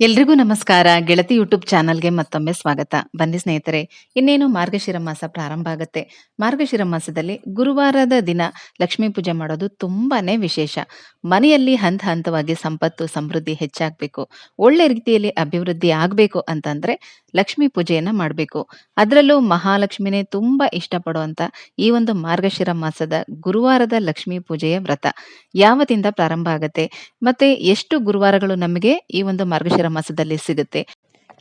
ಎಲ್ರಿಗೂ ನಮಸ್ಕಾರ. ಗೆಳತಿ ಯೂಟ್ಯೂಬ್ ಚಾನಲ್ಗೆ ಮತ್ತೊಮ್ಮೆ ಸ್ವಾಗತ. ಬನ್ನಿ ಸ್ನೇಹಿತರೆ, ಇನ್ನೇನು ಮಾರ್ಗಶಿರ ಮಾಸ ಪ್ರಾರಂಭ ಆಗುತ್ತೆ. ಮಾರ್ಗಶಿರ ಮಾಸದಲ್ಲಿ ಗುರುವಾರದ ದಿನ ಲಕ್ಷ್ಮೀ ಪೂಜೆ ಮಾಡೋದು ತುಂಬಾನೇ ವಿಶೇಷ. ಮನೆಯಲ್ಲಿ ಹಂತ ಹಂತವಾಗಿ ಸಂಪತ್ತು, ಸಮೃದ್ಧಿ ಹೆಚ್ಚಾಗಬೇಕು. ಒಳ್ಳೆ ರೀತಿಯಲ್ಲಿ ಅಭಿವೃದ್ಧಿ ಆಗಬೇಕು ಅಂತಂದ್ರೆ ಲಕ್ಷ್ಮೀ ಪೂಜೆಯನ್ನ ಮಾಡಬೇಕು. ಅದರಲ್ಲೂ ಮಹಾಲಕ್ಷ್ಮಿನೇ ತುಂಬಾ ಇಷ್ಟಪಡುವಂತ ಈ ಒಂದು ಮಾರ್ಗಶಿರ ಮಾಸದ ಗುರುವಾರದ ಲಕ್ಷ್ಮೀ ಪೂಜೆಯ ವ್ರತ. ಯಾವತ್ತಿಂದ ಪ್ರಾರಂಭ ಆಗುತ್ತೆ? ಮತ್ತೆ ಎಷ್ಟು ಗುರುವಾರಗಳು ನಮಗೆ ಈ ಒಂದು ಮಾರ್ಗಶಿರ ಮಾಸದಲ್ಲಿ ಸಿಗುತ್ತೆ?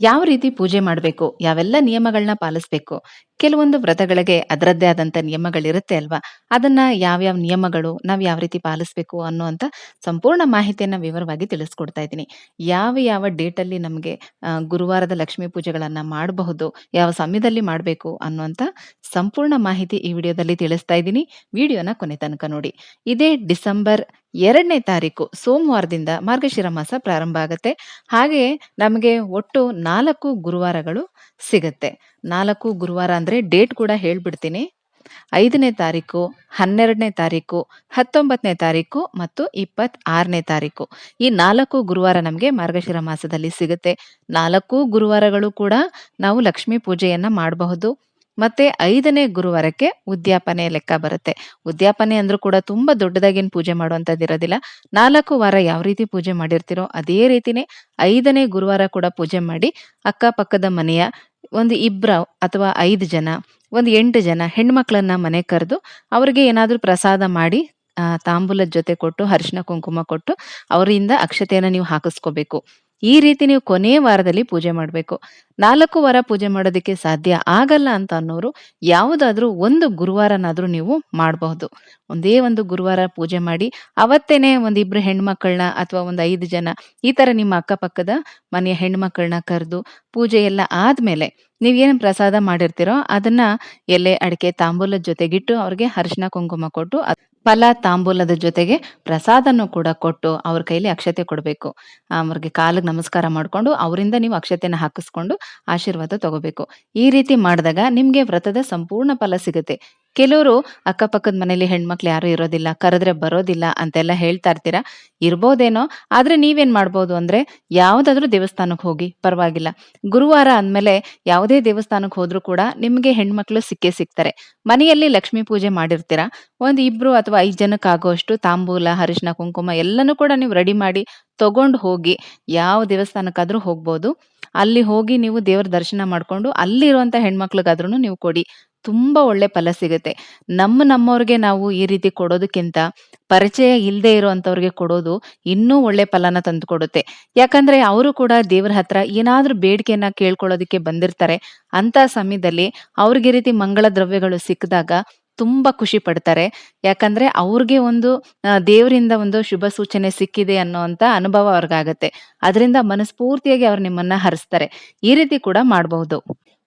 ಯಾವ ರೀತಿ ಪೂಜೆ ಮಾಡಬೇಕು? ಯಾವೆಲ್ಲ ನಿಯಮಗಳನ್ನ ಪಾಲಿಸ್ಬೇಕು? ಕೆಲವೊಂದು ವ್ರತಗಳಿಗೆ ಅದರದ್ದೇ ಆದಂತ ನಿಯಮಗಳಿರುತ್ತೆ ಅಲ್ವಾ? ಅದನ್ನ ಯಾವ್ಯಾವ ನಿಯಮಗಳು, ನಾವ್ ಯಾವ ರೀತಿ ಪಾಲಿಸ್ಬೇಕು ಅನ್ನುವಂತ ಸಂಪೂರ್ಣ ಮಾಹಿತಿಯನ್ನ ವಿವರವಾಗಿ ತಿಳಿಸ್ಕೊಡ್ತಾ ಇದ್ದೀನಿ. ಯಾವ ಯಾವ ಡೇಟ್ ಅಲ್ಲಿ ನಮಗೆ ಗುರುವಾರದ ಲಕ್ಷ್ಮೀ ಪೂಜೆಗಳನ್ನ ಮಾಡಬಹುದು, ಯಾವ ಸಮಯದಲ್ಲಿ ಮಾಡಬೇಕು ಅನ್ನುವಂತ ಸಂಪೂರ್ಣ ಮಾಹಿತಿ ಈ ವಿಡಿಯೋದಲ್ಲಿ ತಿಳಿಸ್ತಾ ಇದ್ದೀನಿ. ವಿಡಿಯೋನ ಕೊನೆ ತನಕ ನೋಡಿ. ಇದೇ ಡಿಸೆಂಬರ್ ಎರಡನೇ ತಾರೀಕು, ಸೋಮವಾರದಿಂದ ಮಾರ್ಗಶಿರ ಮಾಸ ಪ್ರಾರಂಭ ಆಗುತ್ತೆ. ಹಾಗೆ ನಮಗೆ ಒಟ್ಟು ನಾಲ್ಕು ಗುರುವಾರಗಳು ಸಿಗುತ್ತೆ. ನಾಲ್ಕು ಗುರುವಾರ ಅಂದ್ರೆ ಡೇಟ್ ಕೂಡ ಹೇಳ್ಬಿಡ್ತೀನಿ. ಐದನೇ ತಾರೀಕು, ಹನ್ನೆರಡನೇ ತಾರೀಕು, ಹತ್ತೊಂಬತ್ತನೇ ತಾರೀಕು ಮತ್ತು ಇಪ್ಪತ್ತ್ ಆರನೇ ತಾರೀಕು. ಈ ನಾಲ್ಕು ಗುರುವಾರ ನಮಗೆ ಮಾರ್ಗಶಿರ ಮಾಸದಲ್ಲಿ ಸಿಗುತ್ತೆ. ನಾಲ್ಕು ಗುರುವಾರಗಳು ಕೂಡ ನಾವು ಲಕ್ಷ್ಮೀ ಪೂಜೆಯನ್ನ ಮಾಡಬಹುದು. ಮತ್ತೆ ಐದನೇ ಗುರುವಾರಕ್ಕೆ ಉದ್ಯಾಪನೆ ಲೆಕ್ಕ ಬರುತ್ತೆ. ಉದ್ಯಾಪನೆ ಅಂದ್ರೂ ಕೂಡ ತುಂಬಾ ದೊಡ್ಡದಾಗೇನು ಪೂಜೆ ಮಾಡುವಂಥದ್ದು ಇರೋದಿಲ್ಲ. ನಾಲ್ಕು ವಾರ ಯಾವ ರೀತಿ ಪೂಜೆ ಮಾಡಿರ್ತೀರೋ ಅದೇ ರೀತಿನೇ ಐದನೇ ಗುರುವಾರ ಕೂಡ ಪೂಜೆ ಮಾಡಿ ಅಕ್ಕಪಕ್ಕದ ಮನೆಯ ಒಂದು ಇಬ್ರ ಅಥವಾ ಐದು ಜನ, ಒಂದು ಎಂಟು ಜನ ಹೆಣ್ಮಕ್ಳನ್ನ ಮನೆ ಕರೆದು ಅವ್ರಿಗೆ ಏನಾದರೂ ಪ್ರಸಾದ ಮಾಡಿ ತಾಂಬೂಲದ ಜೊತೆ ಕೊಟ್ಟು, ಅರಿಶಿನ ಕುಂಕುಮ ಕೊಟ್ಟು ಅವರಿಂದ ಅಕ್ಷತೆಯನ್ನ ನೀವು ಹಾಕಿಸ್ಕೋಬೇಕು. ಈ ರೀತಿ ನೀವು ಕೊನೆಯ ವಾರದಲ್ಲಿ ಪೂಜೆ ಮಾಡಬೇಕು. ನಾಲ್ಕು ವಾರ ಪೂಜೆ ಮಾಡೋದಕ್ಕೆ ಸಾಧ್ಯ ಆಗಲ್ಲ ಅಂತ ಅನ್ನೋರು ಯಾವುದಾದ್ರೂ ಒಂದು ಗುರುವಾರನಾದ್ರೂ ನೀವು ಮಾಡಬಹುದು. ಒಂದೇ ಒಂದು ಗುರುವಾರ ಪೂಜೆ ಮಾಡಿ, ಅವತ್ತೇನೆ ಒಂದಿಬ್ರು ಹೆಣ್ಮಕ್ಳನ್ನ ಅಥವಾ ಒಂದು ಐದು ಜನ ಈ ತರ ನಿಮ್ಮ ಅಕ್ಕಪಕ್ಕದ ಮನೆಯ ಹೆಣ್ಮಕ್ಳನ್ನ ಕರೆದು ಪೂಜೆ ಎಲ್ಲ ಆದ್ಮೇಲೆ ನೀವೇನು ಪ್ರಸಾದ ಮಾಡಿರ್ತೀರೋ ಅದನ್ನ ಎಲೆ, ಅಡಿಕೆ, ತಾಂಬೂಲದ ಜೊತೆಗಿಟ್ಟು ಅವ್ರಿಗೆ ಅರಿಶಿನ, ಕುಂಕುಮ ಕೊಟ್ಟು ಫಲ ತಾಂಬೂಲದ ಜೊತೆಗೆ ಪ್ರಸಾದನ್ನು ಕೂಡ ಕೊಟ್ಟು ಅವ್ರ ಕೈಲಿ ಅಕ್ಷತೆ ಕೊಡಬೇಕು. ಅವ್ರಿಗೆ ಕಾಲಿಗೆ ನಮಸ್ಕಾರ ಮಾಡ್ಕೊಂಡು ಅವರಿಂದ ನೀವು ಅಕ್ಷತೆನ ಹಾಕಿಸ್ಕೊಂಡು ಆಶೀರ್ವಾದ ತಗೋಬೇಕು. ಈ ರೀತಿ ಮಾಡಿದಾಗ ನಿಮ್ಗೆ ವ್ರತದ ಸಂಪೂರ್ಣ ಫಲ ಸಿಗುತ್ತೆ. ಕೆಲವರು ಅಕ್ಕಪಕ್ಕದ ಮನೇಲಿ ಹೆಣ್ಮಕ್ಳು ಯಾರು ಇರೋದಿಲ್ಲ, ಕರೆದ್ರೆ ಬರೋದಿಲ್ಲ ಅಂತೆಲ್ಲ ಹೇಳ್ತಾ ಇರ್ತೀರಾ? ಇರ್ಬೋದೇನೋ, ಆದ್ರೆ ನೀವೇನ್ ಮಾಡ್ಬೋದು ಅಂದ್ರೆ ಯಾವ್ದಾದ್ರೂ ದೇವಸ್ಥಾನಕ್ಕೆ ಹೋಗಿ ಪರವಾಗಿಲ್ಲ. ಗುರುವಾರ ಅಂದ್ಮೇಲೆ ಯಾವುದೇ ದೇವಸ್ಥಾನಕ್ಕೆ ಹೋದ್ರೂ ಕೂಡ ನಿಮ್ಗೆ ಹೆಣ್ಮಕ್ಳು ಸಿಕ್ಕೇ ಸಿಗ್ತಾರೆ. ಮನೆಯಲ್ಲಿ ಲಕ್ಷ್ಮೀ ಪೂಜೆ ಮಾಡಿರ್ತೀರಾ? ಒಂದ್ ಇಬ್ರು ಅಥವಾ ಐದ್ ಜನಕ್ಕೆ ಆಗೋಷ್ಟು ತಾಂಬೂಲ ಅರಿಶಿನ ಕುಂಕುಮ ಎಲ್ಲನೂ ಕೂಡ ನೀವು ರೆಡಿ ಮಾಡಿ ತಗೊಂಡು ಹೋಗಿ ಯಾವ ದೇವಸ್ಥಾನಕ್ಕಾದ್ರೂ ಹೋಗ್ಬೋದು. ಅಲ್ಲಿ ಹೋಗಿ ನೀವು ದೇವರ ದರ್ಶನ ಮಾಡ್ಕೊಂಡು ಅಲ್ಲಿರುವಂತ ಹೆಣ್ಮಕ್ಳಿಗಾದ್ರೂ ನೀವು ಕೊಡಿ. ತುಂಬಾ ಒಳ್ಳೆ ಫಲ ಸಿಗುತ್ತೆ. ನಮ್ಮ ನಮ್ಮವ್ರಿಗೆ ನಾವು ಈ ರೀತಿ ಕೊಡೋದಕ್ಕಿಂತ ಪರಿಚಯ ಇಲ್ಲದೆ ಇರುವಂತವ್ರಿಗೆ ಕೊಡೋದು ಇನ್ನೂ ಒಳ್ಳೆ ಫಲನ ತಂದು ಕೊಡುತ್ತೆ ಯಾಕಂದ್ರೆ ಅವರು ಕೂಡ ದೇವರ ಹತ್ರ ಏನಾದರೂ ಬೇಡಿಕೆಯನ್ನ ಕೇಳ್ಕೊಳ್ಳೋದಕ್ಕೆ ಬಂದಿರ್ತಾರೆ. ಅಂತ ಸಮಯದಲ್ಲಿ ಅವ್ರಿಗೆ ರೀತಿ ಮಂಗಳ ದ್ರವ್ಯಗಳು ಸಿಕ್ಕಿದಾಗ ತುಂಬಾ ಖುಷಿ ಪಡ್ತಾರೆ. ಯಾಕಂದ್ರೆ ಅವ್ರಿಗೆ ಒಂದು ದೇವರಿಂದ ಒಂದು ಶುಭ ಸೂಚನೆ ಸಿಕ್ಕಿದೆ ಅನ್ನುವಂತ ಅನುಭವ ಅವ್ರಿಗಾಗತ್ತೆ. ಅದರಿಂದ ಮನಸ್ಫೂರ್ತಿಯಾಗಿ ಅವ್ರು ನಿಮ್ಮನ್ನ ಹರಿಸ್ತಾರೆ. ಈ ರೀತಿ ಕೂಡ ಮಾಡಬಹುದು.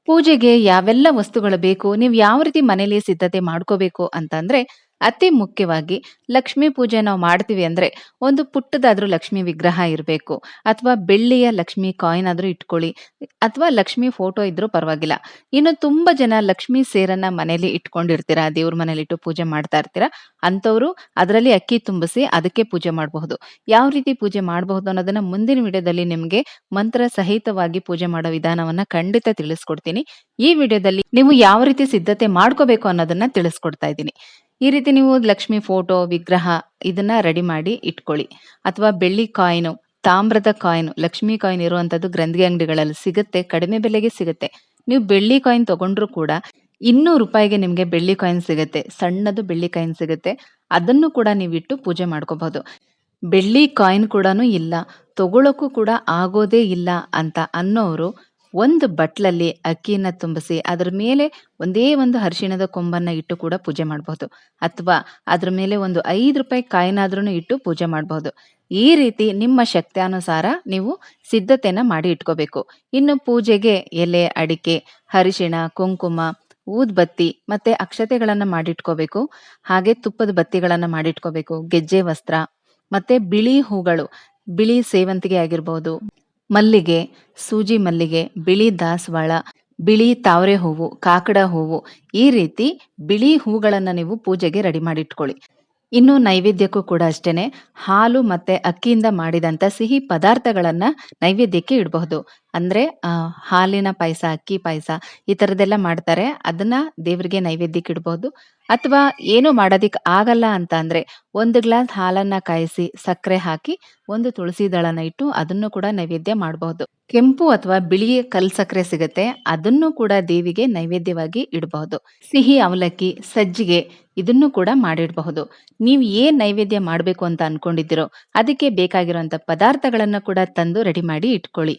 ಪೂಜೆಗೆ ಯಾವೆಲ್ಲ ವಸ್ತುಗಳು ಬೇಕು ನೀವು ಯಾವ ರೀತಿ ಮನೇಲಿ ಸಿದ್ಧತೆ ಮಾಡ್ಕೋಬೇಕು ಅಂತಂದ್ರೆ ಅತಿ ಮುಖ್ಯವಾಗಿ ಲಕ್ಷ್ಮೀ ಪೂಜೆ ನಾವು ಮಾಡ್ತೀವಿ ಅಂದ್ರೆ ಒಂದು ಪುಟ್ಟದಾದರೂ ಲಕ್ಷ್ಮಿ ವಿಗ್ರಹ ಇರಬೇಕು. ಅಥವಾ ಬೆಳ್ಳಿಯ ಲಕ್ಷ್ಮಿ ಕಾಯಿನ್ ಆದ್ರೂ ಇಟ್ಕೊಳ್ಳಿ. ಅಥವಾ ಲಕ್ಷ್ಮಿ ಫೋಟೋ ಇದ್ರೂ ಪರವಾಗಿಲ್ಲ. ಇನ್ನು ತುಂಬಾ ಜನ ಲಕ್ಷ್ಮಿ ಸೇರನ್ನ ಮನೇಲಿ ಇಟ್ಕೊಂಡಿರ್ತೀರಾ, ದೇವ್ರ ಮನೇಲಿಟ್ಟು ಪೂಜೆ ಮಾಡ್ತಾ ಇರ್ತೀರಾ, ಅಂಥವರು ಅದರಲ್ಲಿ ಅಕ್ಕಿ ತುಂಬಿಸಿ ಅದಕ್ಕೆ ಪೂಜೆ ಮಾಡಬಹುದು. ಯಾವ ರೀತಿ ಪೂಜೆ ಮಾಡಬಹುದು ಅನ್ನೋದನ್ನ ಮುಂದಿನ ವಿಡಿಯೋದಲ್ಲಿ ನಿಮಗೆ ಮಂತ್ರ ಸಹಿತವಾಗಿ ಪೂಜೆ ಮಾಡೋ ವಿಧಾನವನ್ನ ಖಂಡಿತ ತಿಳಿಸ್ಕೊಡ್ತೀನಿ. ಈ ವಿಡಿಯೋದಲ್ಲಿ ನೀವು ಯಾವ ರೀತಿ ಸಿದ್ಧತೆ ಮಾಡ್ಕೋಬೇಕು ಅನ್ನೋದನ್ನ ತಿಳಿಸ್ಕೊಡ್ತಾ ಇದ್ದೀನಿ. ಈ ರೀತಿ ನೀವು ಲಕ್ಷ್ಮಿ ಫೋಟೋ, ವಿಗ್ರಹ ಇದನ್ನ ರೆಡಿ ಮಾಡಿ ಇಟ್ಕೊಳ್ಳಿ. ಅಥವಾ ಬೆಳ್ಳಿ ಕಾಯಿನು, ತಾಮ್ರದ ಕಾಯಿನು, ಲಕ್ಷ್ಮಿ ಕಾಯಿನ್ ಇರುವಂತದ್ದು ಗ್ರಂಥಿ ಅಂಗಡಿಗಳಲ್ಲಿ ಸಿಗುತ್ತೆ, ಕಡಿಮೆ ಬೆಲೆಗೆ ಸಿಗುತ್ತೆ. ನೀವು ಬೆಳ್ಳಿ ಕಾಯಿನ್ ತಗೊಂಡ್ರು ಕೂಡ ಇನ್ನೂರು ರೂಪಾಯಿಗೆ ನಿಮ್ಗೆ ಬೆಳ್ಳಿ ಕಾಯಿನ್ ಸಿಗುತ್ತೆ, ಸಣ್ಣದು ಬೆಳ್ಳಿ ಕಾಯಿನ್ ಸಿಗುತ್ತೆ. ಅದನ್ನು ಕೂಡ ನೀವು ಇಟ್ಟು ಪೂಜೆ ಮಾಡ್ಕೋಬಹುದು. ಬೆಳ್ಳಿ ಕಾಯಿನ್ ಕೂಡ ಇಲ್ಲ, ತಗೊಳಕ್ಕೂ ಕೂಡ ಆಗೋದೇ ಇಲ್ಲ ಅಂತ ಅನ್ನೋರು ಒಂದು ಬಟ್ಲಲ್ಲಿ ಅಕ್ಕಿಯನ್ನ ತುಂಬಿಸಿ ಅದರ ಮೇಲೆ ಒಂದೇ ಒಂದು ಅರಿಶಿಣದ ಕೊಂಬನ್ನ ಇಟ್ಟು ಕೂಡ ಪೂಜೆ ಮಾಡಬಹುದು. ಅಥವಾ ಅದ್ರ ಮೇಲೆ ಒಂದು ಐದು ರೂಪಾಯಿ ಕಾಯಿನಾದ್ರೂ ಇಟ್ಟು ಪೂಜೆ ಮಾಡಬಹುದು. ಈ ರೀತಿ ನಿಮ್ಮ ಶಕ್ತ್ಯಾನುಸಾರ ನೀವು ಸಿದ್ಧತೆಯನ್ನ ಮಾಡಿ ಇಟ್ಕೋಬೇಕು. ಇನ್ನು ಪೂಜೆಗೆ ಎಲೆ, ಅಡಿಕೆ, ಅರಿಶಿಣ, ಕುಂಕುಮ, ಊದ್ಬತ್ತಿ ಮತ್ತೆ ಅಕ್ಷತೆಗಳನ್ನ ಮಾಡಿಟ್ಕೋಬೇಕು. ಹಾಗೆ ತುಪ್ಪದ ಬತ್ತಿಗಳನ್ನ ಮಾಡಿಟ್ಕೋಬೇಕು. ಗೆಜ್ಜೆ ವಸ್ತ್ರ ಮತ್ತೆ ಬಿಳಿ ಹೂಗಳು. ಬಿಳಿ ಸೇವಂತಿಗೆ ಆಗಿರ್ಬೋದು. ಮಲ್ಲಿಗೆ, ಸೂಜಿ ಮಲ್ಲಿಗೆ, ಬಿಳಿ ದಾಸವಾಳ, ಬಿಳಿ ತಾವರೆ ಹೂವು ಕಾಕಡ ಹೂವು ಈ ರೀತಿ ಬಿಳಿ ಹೂಗಳನ್ನು ನೀವು ಪೂಜೆಗೆ ರೆಡಿ ಮಾಡಿ ಇಟ್ಕೊಳ್ಳಿ ಇನ್ನು ನೈವೇದ್ಯಕ್ಕೂ ಕೂಡ ಅಷ್ಟೇನೆ ಹಾಲು ಮತ್ತೆ ಅಕ್ಕಿಯಿಂದ ಮಾಡಿದಂಥ ಸಿಹಿ ಪದಾರ್ಥಗಳನ್ನು ನೈವೇದ್ಯಕ್ಕೆ ಇಡಬಹುದು. ಅಂದ್ರೆ ಹಾಲಿನ ಪಾಯಸ, ಅಕ್ಕಿ ಪಾಯಸ ಈ ಥರದ್ದೆಲ್ಲ ಮಾಡ್ತಾರೆ. ಅದನ್ನ ದೇವರಿಗೆ ನೈವೇದ್ಯಕ್ಕೆ ಇಡಬಹುದು. ಅಥವಾ ಏನು ಮಾಡೋದಿಕ್ಕೆ ಆಗಲ್ಲ ಅಂತ ಒಂದು ಗ್ಲಾಸ್ ಹಾಲನ್ನ ಕಾಯಿಸಿ, ಸಕ್ಕರೆ ಹಾಕಿ, ಒಂದು ತುಳಸಿ ದಳನ ಇಟ್ಟು ಅದನ್ನು ಕೂಡ ನೈವೇದ್ಯ ಮಾಡಬಹುದು. ಕೆಂಪು ಅಥವಾ ಬಿಳಿ ಕಲ್ ಸಕ್ಕರೆ ಸಿಗುತ್ತೆ ಅದನ್ನು ಕೂಡ ದೇವಿಗೆ ನೈವೇದ್ಯವಾಗಿ ಇಡಬಹುದು. ಸಿಹಿ ಅವಲಕ್ಕಿ, ಸಜ್ಜಿಗೆ ಇದನ್ನು ಕೂಡ ಮಾಡಿಡಬಹುದು. ನೀವು ಏನ್ ನೈವೇದ್ಯ ಮಾಡಬೇಕು ಅಂತ ಅನ್ಕೊಂಡಿದ್ದೀರೋ ಅದಕ್ಕೆ ಬೇಕಾಗಿರುವಂತ ಪದಾರ್ಥಗಳನ್ನ ಕೂಡ ತಂದು ರೆಡಿ ಮಾಡಿ ಇಟ್ಕೊಳ್ಳಿ.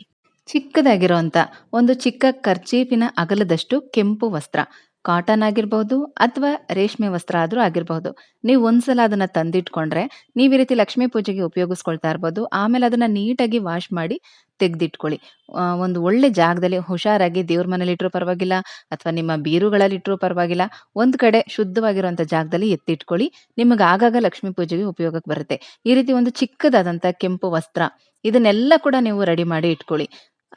ಚಿಕ್ಕದಾಗಿರುವಂತ ಒಂದು ಚಿಕ್ಕ ಕರ್ಚೀಫಿನ ಅಗಲದಷ್ಟು ಕೆಂಪು ವಸ್ತ್ರ ಕಾಟನ್ ಆಗಿರ್ಬಹುದು ಅಥವಾ ರೇಷ್ಮೆ ವಸ್ತ್ರ ಆದರೂ ಆಗಿರಬಹುದು. ನೀವು ಒಂದ್ಸಲ ಅದನ್ನ ತಂದಿಟ್ಕೊಂಡ್ರೆ ನೀವು ಈ ರೀತಿ ಲಕ್ಷ್ಮೀ ಪೂಜೆಗೆ ಉಪಯೋಗಿಸ್ಕೊಳ್ತಾ ಇರ್ಬೋದು. ಆಮೇಲೆ ಅದನ್ನ ನೀಟಾಗಿ ವಾಶ್ ಮಾಡಿ ತೆಗ್ದಿಟ್ಕೊಳ್ಳಿ. ಒಂದು ಒಳ್ಳೆ ಜಾಗದಲ್ಲಿ ಹುಷಾರಾಗಿ ದೇವ್ರ ಮನೇಲಿ ಇಟ್ರು ಪರವಾಗಿಲ್ಲ ಅಥವಾ ನಿಮ್ಮ ಬೀರುಗಳಲ್ಲಿ ಇಟ್ರು ಪರವಾಗಿಲ್ಲ. ಒಂದು ಕಡೆ ಶುದ್ಧವಾಗಿರುವಂತ ಜಾಗದಲ್ಲಿ ಎತ್ತಿಟ್ಕೊಳ್ಳಿ. ನಿಮಗೆ ಆಗಾಗ ಲಕ್ಷ್ಮೀ ಪೂಜೆಗೆ ಉಪಯೋಗಕ್ಕೆ ಬರುತ್ತೆ. ಈ ರೀತಿ ಒಂದು ಚಿಕ್ಕದಾದಂತ ಕೆಂಪು ವಸ್ತ್ರ ಇದನ್ನೆಲ್ಲ ಕೂಡ ನೀವು ರೆಡಿ ಮಾಡಿ ಇಟ್ಕೊಳ್ಳಿ.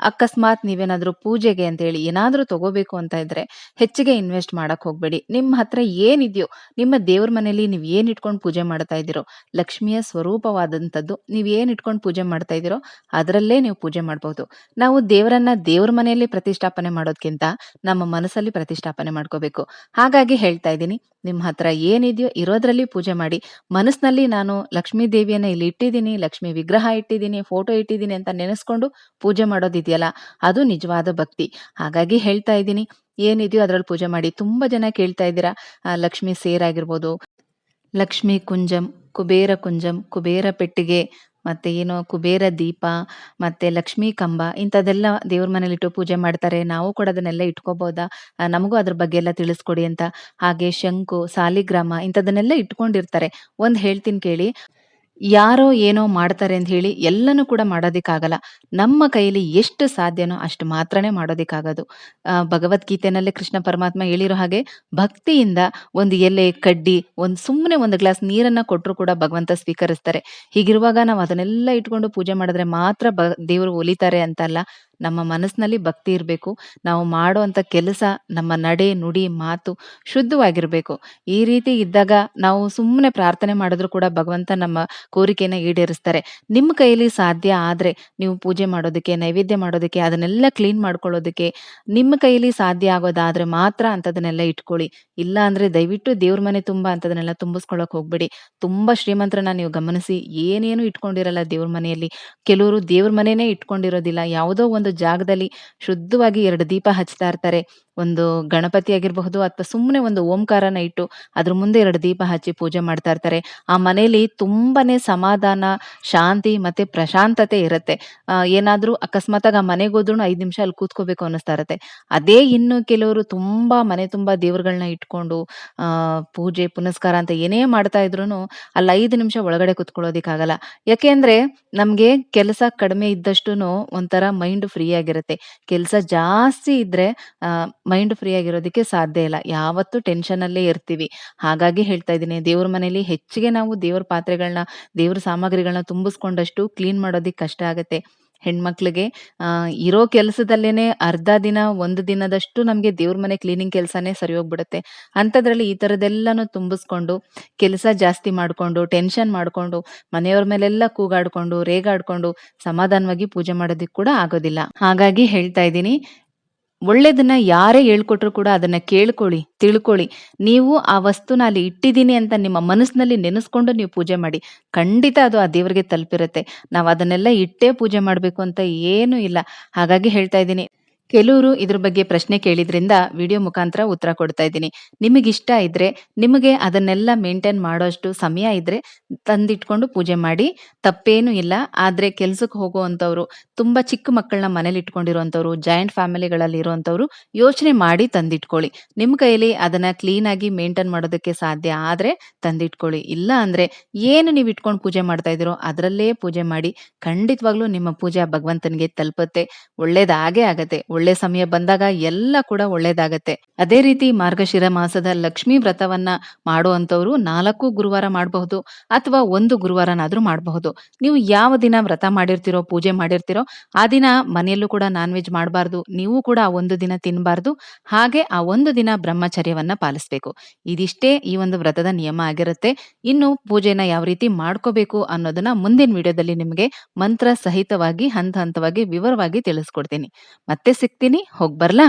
ಅಕಸ್ಮಾತ್ ನೀವೇನಾದ್ರೂ ಪೂಜೆಗೆ ಅಂತ ಹೇಳಿ ಏನಾದ್ರೂ ತಗೋಬೇಕು ಅಂತ ಇದ್ರೆ ಹೆಚ್ಚಿಗೆ ಇನ್ವೆಸ್ಟ್ ಮಾಡಕ್ ಹೋಗ್ಬೇಡಿ. ನಿಮ್ಮ ಹತ್ರ ಏನಿದೆಯೋ, ನಿಮ್ಮ ದೇವ್ರ ಮನೇಲಿ ನೀವ್ ಏನ್ ಇಟ್ಕೊಂಡು ಪೂಜೆ ಮಾಡ್ತಾ ಇದ್ದೀರೋ, ಲಕ್ಷ್ಮಿಯ ಸ್ವರೂಪವಾದಂಥದ್ದು ನೀವ್ ಏನ್ ಇಟ್ಕೊಂಡು ಪೂಜೆ ಮಾಡ್ತಾ ಇದ್ದೀರೋ, ಅದರಲ್ಲೇ ನೀವು ಪೂಜೆ ಮಾಡಬಹುದು. ನಾವು ದೇವರನ್ನ ದೇವ್ರ ಮನೆಯಲ್ಲಿ ಪ್ರತಿಷ್ಠಾಪನೆ ಮಾಡೋದ್ಕಿಂತ ನಮ್ಮ ಮನಸ್ಸಲ್ಲಿ ಪ್ರತಿಷ್ಠಾಪನೆ ಮಾಡ್ಕೋಬೇಕು. ಹಾಗಾಗಿ ಹೇಳ್ತಾ ಇದ್ದೀನಿ ನಿಮ್ಮ ಹತ್ರ ಏನಿದೆಯೋ ಇರೋದ್ರಲ್ಲಿ ಪೂಜೆ ಮಾಡಿ. ಮನಸ್ಸಿನಲ್ಲಿ ನಾನು ಲಕ್ಷ್ಮೀ ದೇವಿಯನ್ನ ಇಲ್ಲಿ ಇಟ್ಟಿದ್ದೀನಿ, ಲಕ್ಷ್ಮಿ ವಿಗ್ರಹ ಇಟ್ಟಿದ್ದೀನಿ, ಫೋಟೋ ಇಟ್ಟಿದ್ದೀನಿ ಅಂತ ನೆನೆಸ್ಕೊಂಡು ಪೂಜೆ ಮಾಡೋದಿದೆಯಲ್ಲ ಅದು ನಿಜವಾದ ಭಕ್ತಿ. ಹಾಗಾಗಿ ಹೇಳ್ತಾ ಇದ್ದೀನಿ ಏನಿದೆಯೋ ಅದ್ರಲ್ಲಿ ಪೂಜೆ ಮಾಡಿ. ತುಂಬಾ ಜನ ಕೇಳ್ತಾ ಇದ್ದೀರಾ ಲಕ್ಷ್ಮೀ ಸೇರ್ ಆಗಿರ್ಬೋದು ಲಕ್ಷ್ಮಿ ಕುಂಜಂ, ಕುಬೇರ ಕುಂಜಂ, ಕುಬೇರ ಪೆಟ್ಟಿಗೆ ಮತ್ತೆ ಏನೋ ಕುಬೇರ ದೀಪ ಮತ್ತೆ ಲಕ್ಷ್ಮೀ ಕಂಬ ಇಂಥದ್ದೆಲ್ಲ ದೇವ್ರ ಮನೇಲಿಟ್ಟು ಪೂಜೆ ಮಾಡ್ತಾರೆ. ನಾವು ಕೂಡ ಅದನ್ನೆಲ್ಲ ಇಟ್ಕೋಬಹುದಾ? ನಮಗೂ ಅದ್ರ ಬಗ್ಗೆ ಎಲ್ಲ ತಿಳಿಸ್ಕೊಡಿ ಅಂತ. ಹಾಗೆ ಶಂಕು, ಸಾಲಿಗ್ರಾಮ ಇಂಥದನ್ನೆಲ್ಲ ಇಟ್ಕೊಂಡಿರ್ತಾರೆ. ಒಂದ್ ಹೇಳ್ತೀನಿ ಕೇಳಿ. ಯಾರೋ ಏನೋ ಮಾಡ್ತಾರೆ ಅಂತ ಹೇಳಿ ಎಲ್ಲನೂ ಕೂಡ ಮಾಡೋದಿಕ್ಕಾಗಲ್ಲ. ನಮ್ಮ ಕೈಯಲ್ಲಿ ಎಷ್ಟು ಸಾಧ್ಯನೋ ಅಷ್ಟು ಮಾತ್ರನೇ ಮಾಡೋದಿಕ್ಕಾಗೋದು. ಭಗವದ್ಗೀತೆನಲ್ಲಿ ಕೃಷ್ಣ ಪರಮಾತ್ಮ ಹೇಳಿರೋ ಹಾಗೆ ಭಕ್ತಿಯಿಂದ ಒಂದು ಎಲೆ, ಕಡ್ಡಿ, ಒಂದು ಸುಮ್ಮನೆ ಒಂದು ಗ್ಲಾಸ್ ನೀರನ್ನ ಕೊಟ್ಟರು ಕೂಡ ಭಗವಂತ ಸ್ವೀಕರಿಸ್ತಾರೆ. ಹೀಗಿರುವಾಗ ನಾವು ಅದನ್ನೆಲ್ಲ ಇಟ್ಕೊಂಡು ಪೂಜೆ ಮಾಡಿದ್ರೆ ಮಾತ್ರ ದೇವರು ಒಲಿತಾರೆ ಅಂತಲ್ಲ. ನಮ್ಮ ಮನಸ್ಸಿನಲ್ಲಿ ಭಕ್ತಿ ಇರಬೇಕು. ನಾವು ಮಾಡುವಂಥ ಕೆಲಸ, ನಮ್ಮ ನಡೆ, ನುಡಿ, ಮಾತು ಶುದ್ಧವಾಗಿರಬೇಕು ಈ ರೀತಿ ಇದ್ದಾಗ ನಾವು ಸುಮ್ಮನೆ ಪ್ರಾರ್ಥನೆ ಮಾಡಿದ್ರು ಕೂಡ ಭಗವಂತ ನಮ್ಮ ಕೋರಿಕೆನ ಈಡೇರಿಸ್ತಾರೆ. ನಿಮ್ಮ ಕೈಯಲ್ಲಿ ಸಾಧ್ಯ ಆದರೆ ನೀವು ಪೂಜೆ ಮಾಡೋದಕ್ಕೆ, ನೈವೇದ್ಯ ಮಾಡೋದಕ್ಕೆ, ಅದನ್ನೆಲ್ಲ ಕ್ಲೀನ್ ಮಾಡ್ಕೊಳ್ಳೋದಕ್ಕೆ ನಿಮ್ಮ ಕೈಯಲ್ಲಿ ಸಾಧ್ಯ ಆಗೋದಾದ್ರೆ ಮಾತ್ರ ಅಂಥದನ್ನೆಲ್ಲ ಇಟ್ಕೊಳ್ಳಿ. ಇಲ್ಲ ಅಂದ್ರೆ ದಯವಿಟ್ಟು ದೇವ್ರ ಮನೆ ತುಂಬಾ ಅಂಥದನ್ನೆಲ್ಲ ತುಂಬಿಸ್ಕೊಳ್ಳೋಕೆ ಹೋಗ್ಬೇಡಿ. ತುಂಬಾ ಶ್ರೀಮಂತರನ್ನ ನೀವು ಗಮನಿಸಿ ಏನೇನು ಇಟ್ಕೊಂಡಿರಲ್ಲ ದೇವ್ರ ಮನೆಯಲ್ಲಿ. ಕೆಲವರು ದೇವ್ರ ಮನೆನೇ ಇಟ್ಕೊಂಡಿರೋದಿಲ್ಲ. ಯಾವುದೋ ಒಂದು ಜಾಗದಲ್ಲಿ ಶುದ್ಧವಾಗಿ ಎರಡು ದೀಪ ಹಚ್ತಾ ಇರ್ತಾರೆ. ಒಂದು ಗಣಪತಿ ಆಗಿರಬಹುದು ಅಥವಾ ಸುಮ್ಮನೆ ಒಂದು ಓಂಕಾರನ ಇಟ್ಟು ಅದ್ರ ಮುಂದೆ ಎರಡು ದೀಪ ಹಚ್ಚಿ ಪೂಜೆ ಮಾಡ್ತಾ ಇರ್ತಾರೆ. ಆ ಮನೆಯಲ್ಲಿ ತುಂಬಾನೇ ಸಮಾಧಾನ, ಶಾಂತಿ ಮತ್ತೆ ಪ್ರಶಾಂತತೆ ಇರುತ್ತೆ. ಏನಾದ್ರೂ ಆಗ ಆ ಮನೆಗೋದ್ರೂನು 5 ನಿಮಿಷ ಅಲ್ಲಿ ಕೂತ್ಕೋಬೇಕು ಅನ್ನಿಸ್ತಾ ಇರುತ್ತೆ. ಅದೇ ಇನ್ನು ಕೆಲವರು ತುಂಬಾ ಮನೆ ತುಂಬಾ ದೇವ್ರಗಳನ್ನ ಇಟ್ಕೊಂಡು ಪೂಜೆ ಪುನಸ್ಕಾರ ಅಂತ ಏನೇ ಮಾಡ್ತಾ ಇದ್ರು ಅಲ್ಲಿ ಐದು ನಿಮಿಷ ಒಳಗಡೆ ಕುತ್ಕೊಳ್ಳೋದಿಕ್ಕಾಗಲ್ಲ ಯಾಕೆಂದ್ರೆ ನಮ್ಗೆ ಕೆಲಸ ಕಡಿಮೆ ಇದ್ದಷ್ಟು ಒಂಥರ ಮೈಂಡ್ ಫ್ರೀ ಆಗಿರುತ್ತೆ. ಕೆಲಸ ಜಾಸ್ತಿ ಇದ್ರೆ ಮೈಂಡ್ ಫ್ರೀ ಆಗಿರೋದಕ್ಕೆ ಸಾಧ್ಯ ಇಲ್ಲ. ಯಾವತ್ತೂ ಟೆನ್ಷನ್ ಅಲ್ಲೇ ಇರ್ತೀವಿ. ಹಾಗಾಗಿ ಹೇಳ್ತಾ ಇದ್ದೀನಿ ದೇವ್ರ ಮನೇಲಿ ಹೆಚ್ಚಿಗೆ ನಾವು ದೇವ್ರ ಪಾತ್ರೆಗಳನ್ನ, ದೇವ್ರ ಸಾಮಗ್ರಿಗಳನ್ನ ತುಂಬಿಸ್ಕೊಂಡಷ್ಟು ಕ್ಲೀನ್ ಮಾಡೋದಿಕ್ ಕಷ್ಟ ಆಗುತ್ತೆ ಹೆಣ್ಮಕ್ಳಿಗೆ ಇರೋ ಕೆಲಸದಲ್ಲೇನೆ ಅರ್ಧ ದಿನ, ಒಂದು ದಿನದಷ್ಟು ನಮ್ಗೆ ದೇವ್ರ ಮನೆ ಕ್ಲೀನಿಂಗ್ ಕೆಲಸನೇ ಸರಿ ಹೋಗ್ಬಿಡುತ್ತೆ. ಅಂಥದ್ರಲ್ಲಿ ಈ ಥರದ್ದೆಲ್ಲನೂ ತುಂಬಿಸ್ಕೊಂಡು, ಕೆಲಸ ಜಾಸ್ತಿ ಮಾಡ್ಕೊಂಡು, ಟೆನ್ಷನ್ ಮಾಡ್ಕೊಂಡು, ಮನೆಯವ್ರ ಮೇಲೆಲ್ಲ ಕೂಗಾಡ್ಕೊಂಡು, ರೇಗಾಡ್ಕೊಂಡು ಸಮಾಧಾನವಾಗಿ ಪೂಜೆ ಮಾಡೋದಿಕ್ ಕೂಡ ಆಗೋದಿಲ್ಲ. ಹಾಗಾಗಿ ಹೇಳ್ತಾ ಇದ್ದೀನಿ ಒಳ್ಳೇದನ್ನ ಯಾರೇ ಹೇಳ್ಕೊಟ್ರು ಕೂಡ ಅದನ್ನ ಕೇಳ್ಕೊಳ್ಳಿ, ತಿಳ್ಕೊಳ್ಳಿ. ನೀವು ಆ ವಸ್ತುನ ಅಲ್ಲಿ ಇಟ್ಟಿದ್ದೀನಿ ಅಂತ ನಿಮ್ಮ ಮನಸ್ಸಿನಲ್ಲಿ ನೆನೆಸ್ಕೊಂಡು ನೀವು ಪೂಜೆ ಮಾಡಿ. ಖಂಡಿತ ಅದು ಆ ದೇವರಿಗೆ ತಲುಪಿರುತ್ತೆ. ನಾವು ಅದನ್ನೆಲ್ಲ ಇಟ್ಟೇ ಪೂಜೆ ಮಾಡ್ಬೇಕು ಅಂತ ಏನೂ ಇಲ್ಲ. ಹಾಗಾಗಿ ಹೇಳ್ತಾ ಇದ್ದೀನಿ. ಕೆಲವರು ಇದ್ರ ಬಗ್ಗೆ ಪ್ರಶ್ನೆ ಕೇಳಿದ್ರಿಂದ ವಿಡಿಯೋ ಮುಖಾಂತರ ಉತ್ತರ ಕೊಡ್ತಾ ಇದ್ದೀನಿ. ಇಷ್ಟ ಇದ್ರೆ, ನಿಮಗೆ ಅದನ್ನೆಲ್ಲ ಮೇಂಟೈನ್ ಮಾಡೋಷ್ಟು ಸಮಯ ಇದ್ರೆ ತಂದಿಟ್ಕೊಂಡು ಪೂಜೆ ಮಾಡಿ. ತಪ್ಪೇನೂ ಇಲ್ಲ. ಆದ್ರೆ ಕೆಲ್ಸಕ್ಕೆ ಹೋಗುವಂತವ್ರು, ತುಂಬಾ ಚಿಕ್ಕ ಮಕ್ಕಳನ್ನ ಮನೇಲಿ ಇಟ್ಕೊಂಡಿರುವಂತವ್ರು, ಜಾಯಿಂಟ್ ಫ್ಯಾಮಿಲಿಗಳಲ್ಲಿ ಇರುವಂತವ್ರು ಯೋಚನೆ ಮಾಡಿ ತಂದಿಟ್ಕೊಳ್ಳಿ. ನಿಮ್ಮ ಕೈಯಲ್ಲಿ ಅದನ್ನ ಕ್ಲೀನ್ ಆಗಿ ಮೇಂಟೈನ್ ಮಾಡೋದಕ್ಕೆ ಸಾಧ್ಯ ಆದ್ರೆ ತಂದಿಟ್ಕೊಳ್ಳಿ. ಇಲ್ಲ ಅಂದ್ರೆ ಏನು ನೀವು ಇಟ್ಕೊಂಡು ಪೂಜೆ ಮಾಡ್ತಾ ಇದ್ದೀರೋ ಅದರಲ್ಲೇ ಪೂಜೆ ಮಾಡಿ. ಖಂಡಿತವಾಗ್ಲೂ ನಿಮ್ಮ ಪೂಜೆ ಭಗವಂತನಿಗೆ ತಲುಪುತ್ತೆ. ಒಳ್ಳೇದಾಗೇ ಆಗತ್ತೆ. ಒಳ್ಳೆ ಸಮಯ ಬಂದಾಗ ಎಲ್ಲ ಕೂಡ ಒಳ್ಳೇದಾಗತ್ತೆ. ಅದೇ ರೀತಿ ಮಾರ್ಗಶಿರ ಮಾಸದ ಲಕ್ಷ್ಮೀ ವ್ರತವನ್ನ ಮಾಡುವಂತವ್ರು ನಾಲ್ಕು ಗುರುವಾರ ಮಾಡಬಹುದು ಅಥವಾ ಒಂದು ಗುರುವಾರನಾದ್ರೂ ಮಾಡಬಹುದು. ನೀವು ಯಾವ ದಿನ ವ್ರತ ಮಾಡಿರ್ತೀರೋ, ಪೂಜೆ ಮಾಡಿರ್ತೀರೋ ಆ ದಿನ ಮನೆಯಲ್ಲೂ ಕೂಡ ನಾನ್ ವೆಜ್ ಮಾಡಬಾರ್ದು. ನೀವು ಕೂಡ ಆ ಒಂದು ದಿನ ತಿನ್ನಬಾರ್ದು. ಹಾಗೆ ಆ ಒಂದು ದಿನ ಬ್ರಹ್ಮಚರ್ಯವನ್ನ ಪಾಲಿಸಬೇಕು. ಇದಿಷ್ಟೇ ಈ ಒಂದು ವ್ರತದ ನಿಯಮ ಆಗಿರುತ್ತೆ. ಇನ್ನು ಪೂಜೆನ ಯಾವ ರೀತಿ ಮಾಡ್ಕೋಬೇಕು ಅನ್ನೋದನ್ನ ಮುಂದಿನ ವಿಡಿಯೋದಲ್ಲಿ ನಿಮಗೆ ಮಂತ್ರ ಸಹಿತವಾಗಿ ಹಂತ ಹಂತವಾಗಿ ವಿವರವಾಗಿ ತಿಳಿಸ್ಕೊಡ್ತೀನಿ. ಮತ್ತೆ ಸಿಗ್ತೀನಿ. ಹೋಗ್ಬರ್ಲಾ?